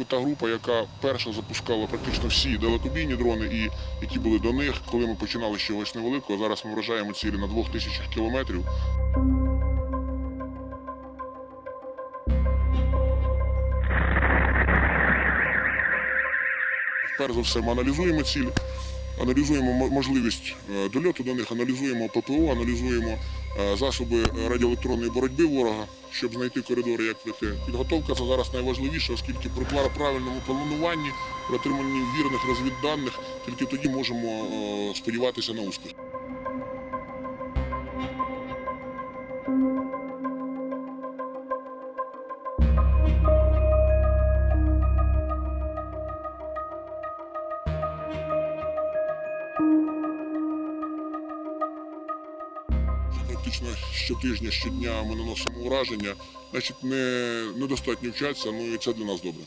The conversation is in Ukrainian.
ми та група, яка перша запускала практично всі далекобійні дрони, і які були до них, коли ми починали з чогось невеликого. Зараз ми вражаємо цілі на двох тисячах кілометрів. Перш за все, ми аналізуємо цілі, аналізуємо можливість е, дольоту до них, аналізуємо ППО, аналізуємо засоби радіоелектронної боротьби ворога, щоб знайти коридори, як прийти. Підготовка це зараз найважливіше, оскільки при правильному плануванні, при отриманні вірних розвідданих, тільки тоді можемо е, сподіватися на успіх. Практично щотижня, щодня ми наносимо ураження. Значить, не, недостатньо вчаться, ну і це для нас добре.